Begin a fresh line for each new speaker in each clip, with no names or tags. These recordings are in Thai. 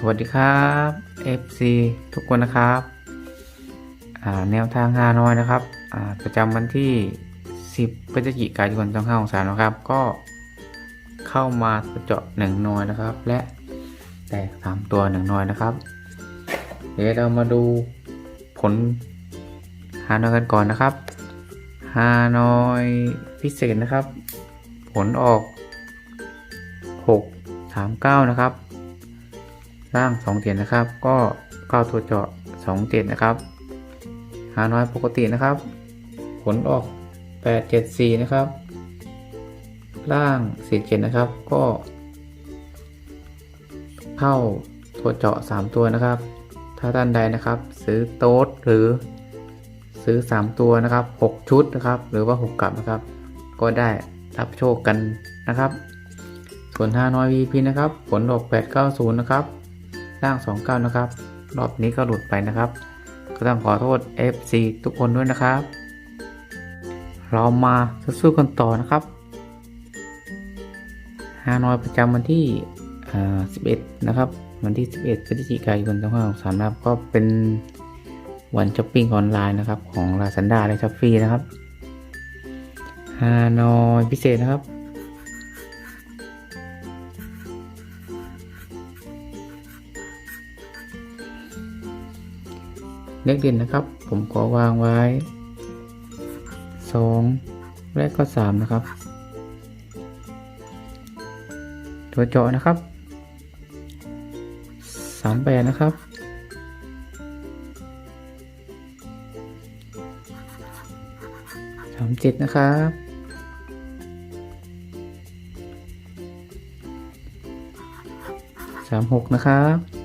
สวัสดีครับ FC ทุกคนนะครับแนวทางฮานอยนะครับประจำวันที่ 10พฤศจิกายน2563นะครับ ก็เข้ามาเจาะหนึ่งหนอยนะครับ และแตกสามตัวหนึ่งหนอยนะครับ เดี๋ยวเรามาดูผลฮานอยกันก่อนนะครับฮานอยพิเศษนะครับ ผลออก 6 3 9 นะครับ ล่าง2เจ็ดนะครับ ก็เข้าตัวเจาะ2เจ็ดนะครับ หาน้อยปกตินะครับ ผลออก 8 7 4 นะครับ ล่าง4 7นะครับ ก็ เข้าตัวเจาะ 3 ตัวนะครับ ถ้าท่านใดนะครับ ซื้อโต๊ดหรือซื้อ 3 ตัวนะครับ 6 ชุดนะครับ หรือว่า 6 กลับนะครับ ก็ได้รับโชคกันนะครับ ส่วน5น้อย VP นะครับ ผลออก 890 นะครับ ล่าง 29 นะครับ รอบนี้ก็หลุดไปนะครับ ก็ต้องขอโทษ FC ทุกคนด้วยนะครับ เรามาสู้กันต่อนะครับฮานอยประจำวันที่ 11 นะครับ วันที่ 11พฤศจิกายน2563นะครับ ก็เป็นวันช้อปปิ้งออนไลน์นะครับ ของ Lazada และ Shopee นะครับฮานอยพิเศษนะครับ เลขเด่นนะครับ ผมขอวางไว้สองและก็สามนะครับ ตัวเจาะนะครับสามแปดนะครับสามเจ็ดนะครับสามหกนะครับ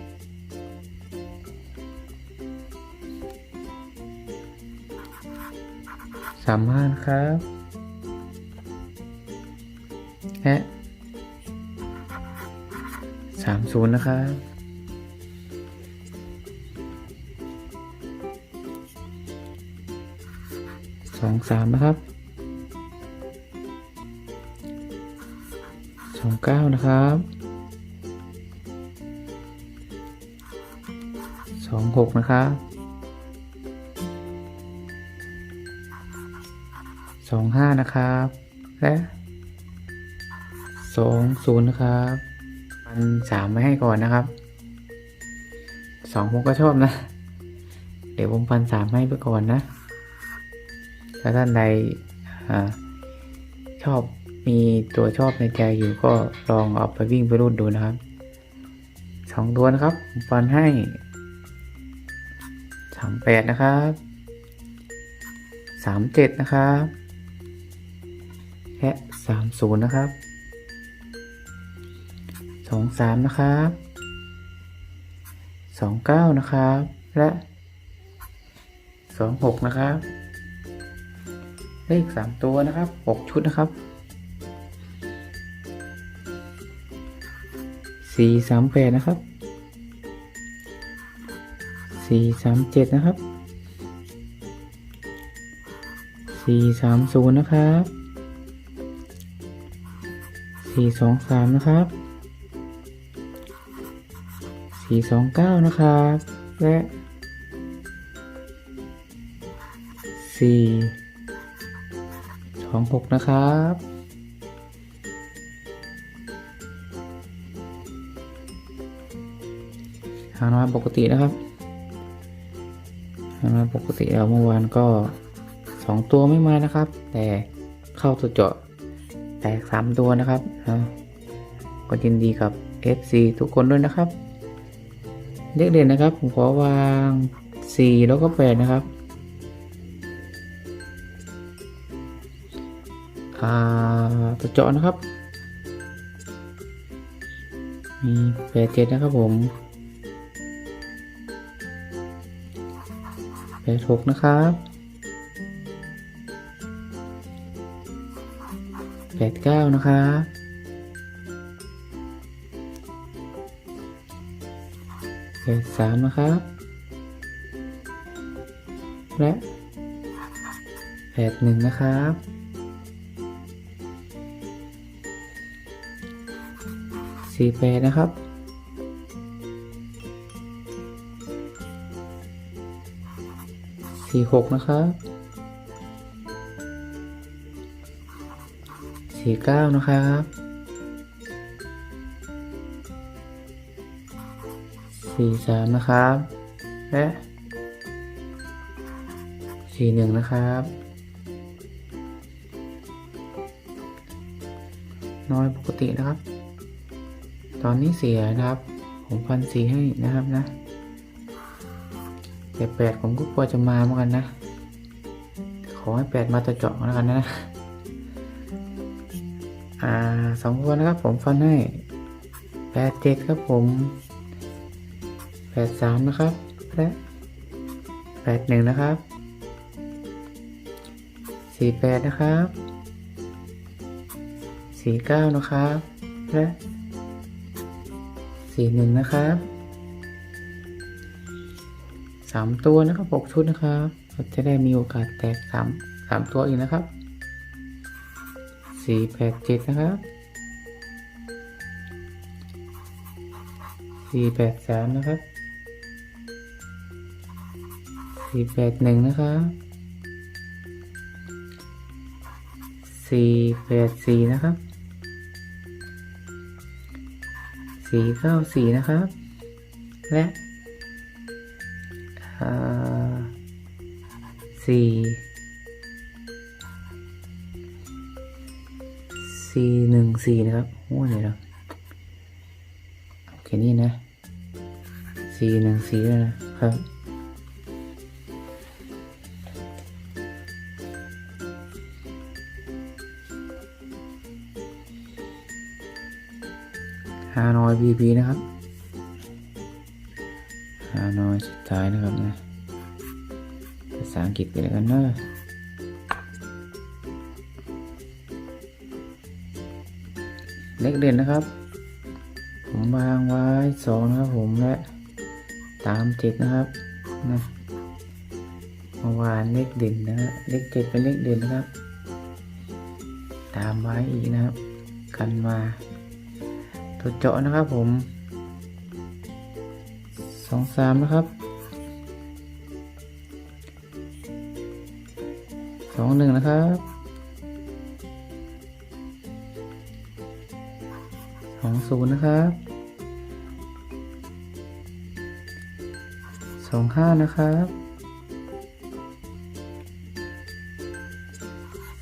สามห้าครับและสามศูนย์นะครับสองสามนะครับสองเก้านะครับสองหกนะครับ องห้านะครับ และสองศูนย์นะครับพันสามไม่ให้ก่อนนะครับสองผมก็ชอบนะ เดี๋ยวผมพันสามให้ไปก่อนนะ ถ้าท่านใดชอบมีตัวชอบในใจอยู่ก็ลองเอาไปวิ่งไปรุ่นดูนะครับสองตัวนะครับผมฟันให้สามแปดนะครับสามเจ็ดนะครับ สามศูนย์นะครับสองสามนะครับสองเก้านะครับ และสองหกนะครับเลขสามตัวนะครับหกชุดนะครับสี่สามแปดนะครับสี่สามเจ็ดนะครับสี่สามศูนย์นะครับ สี่สองสามนะครับสี่สองเก้านะครับ และสี่สองหกนะครับหางน้อยปกตินะครับหางน้อยปกติแล้วเมื่อวานก็สองตัวไม่มานะครับ แต่เข้าตัวเจาะ แตกสามตัวนะครับก็ยินดีกับ FC ทุกคนด้วยนะครับ เลขเด่นนะครับ ผมขอวางสี่แล้วก็แปดนะครับอ่าตัวเจาะนะครับ มีแปดเจ็ดนะครับผมแปดหกนะครับ 89 นะครับแปดสามนะครับ และแปดหนึ่งนะครับสี่แปดนะครับสี่หกนะครับ สี่เก้านะครับสี่สามนะครับ และสี่หนึ่งนะครับ น้อยปกตินะครับ ตอนนี้เสียนะครับ ผมพันสีให้นะครับนะแต่แปดผมก็กลัวจะมาเหมือนกันนะ ขอให้แปดมาตัวเจาะแล้วกันนะ อ่าสองคนนะครับผมฟันให้แปดเจ็ดครับผมแปดสามนะครับและแปดหนึ่งนะครับสี่แปดนะครับสี่เก้านะครับและสี่หนึ่งนะครับสามตัวนะครับหกชุดนะครับ จะได้มีโอกาสแตกสามสามตัวอีกนะครับ สี่แปดเจ็ดนะครับสี่แปดสามนะครับสี่แปดหนึ่งนะครับสี่แปดสี่นะครับสี่เก้าสี่นะครับ และสี่ สี่หนึ่งสี่นะครับโอ้ยเดี๋ยนะโอเคนี่นะสี่หนึ่งสี่แล้วนะครับฮานอยบีบีนะครับฮานอยสุดท้ายนะครับนะภาษาอังกฤษไปเลยกันเนอะ เลขเด่นนะครับ ผมวางไว้สองนะครับผมและตามเจ็ดนะครับนะเมื่อวานเลขเด่นนะเลขเจ็ดเป็นเลขเด่นนะครับ ตามไว้อีกนะครับ กันมาตัวเจาะนะครับผมสองสามนะครับสองหนึ่งนะครับ สองศูนย์นะครับสองห้านะครับ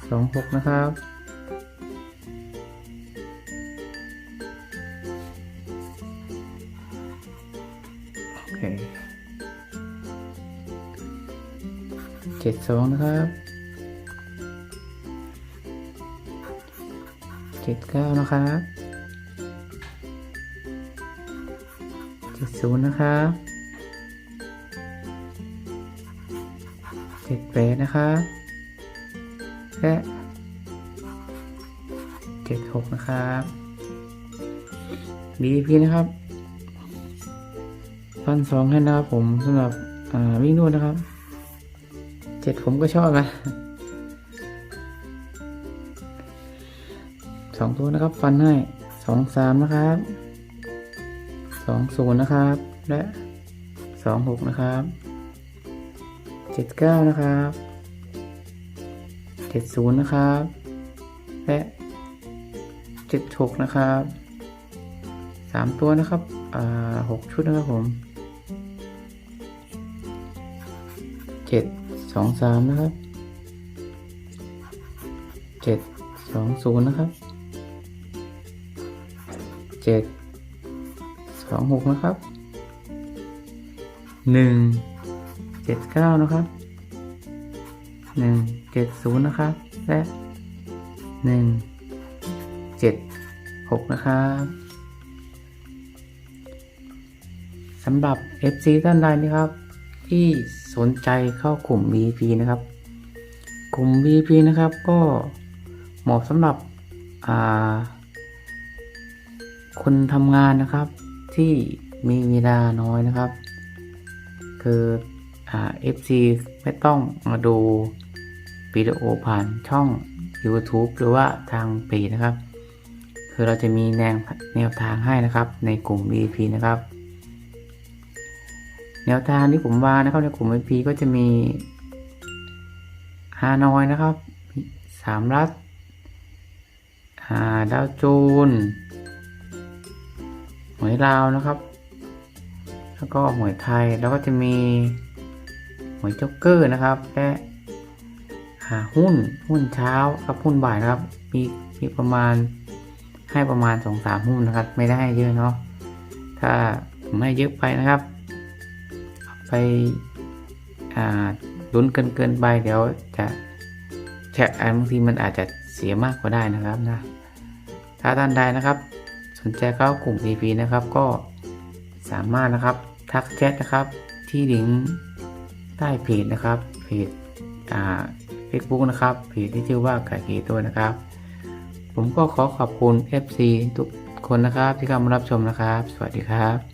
สองหกนะครับ โอเคเจ็ดสองนะครับเจ็ดเก้านะครับ ศูนย์นะครับเจ็ดแปดนะครับและเจ็ดหกนะครับ BP นะครับพันสองให้นะครับผมสำหรับวิ่งนวดนะครับเจ็ดผมก็ชอบนะสองตัวนะครับ ฟันให้สองสามนะครับ สองศูนย์นะครับ และสองหกนะครับเจ็ดเก้านะครับเจ็ดศูนย์นะครับ และเจ็ดหกนะครับสามตัวนะครับอ่าหกชุดนะครับผมเจ็ดสองสามนะครับเจ็ดสองศูนย์นะครับเจ็ด สองหกนะครับหนึ่งเจ็ดเก้านะครับหนึ่งเจ็ดศูนย์นะครับ และหนึ่งเจ็ดหกนะครับสำหรับ FC ท่านใดนะครับ ที่สนใจเข้ากลุ่ม VP นะครับ กลุ่ม VP นะครับก็เหมาะสำหรับคนทำงานนะครับ ที่มีเวลาน้อยนะครับ คืออ่า FC ไม่ต้องมาดูวิดีโอผ่านช่อง YouTube หรือว่าทางเพจนะครับ คือเราจะมีแนวแนวทางให้นะครับ ในกลุ่ม VP นะครับ แนวทางที่ผมวางนะครับในกลุ่ม VP ก็จะมีฮานอยนะครับสามรัฐอ่าดาวจูน หวยลาวนะครับ แล้วก็หวยไทยแล้วก็จะมีหวยจ็อกเกอร์นะครับ และหาหุ้นหุ้นเช้ากับหุ้นบ่ายนะครับ มีมีประมาณให้ประมาณสองสามหุ้นนะครับ ไม่ได้เยอะเนาะถ้าผมให้เยอะไปนะครับ ไปอ่าลุ้นเกินเกินไปเดี๋ยวจะแชะบางทีมันอาจจะเสียมากกว่าได้นะครับนะถ้าท่านใดนะครับ สนใจเข้ากลุ่ม PP นะครับก็สามารถนะครับทักแชทนะครับที่ลิงก์ใต้เพจนะครับเพจอ่า Facebook นะครับเพจที่ชื่อว่าไก่กีตัวนะครับ ผมก็ขอขอบคุณ FC ทุกคนนะครับที่เข้ามารับชมนะครับ สวัสดีครับ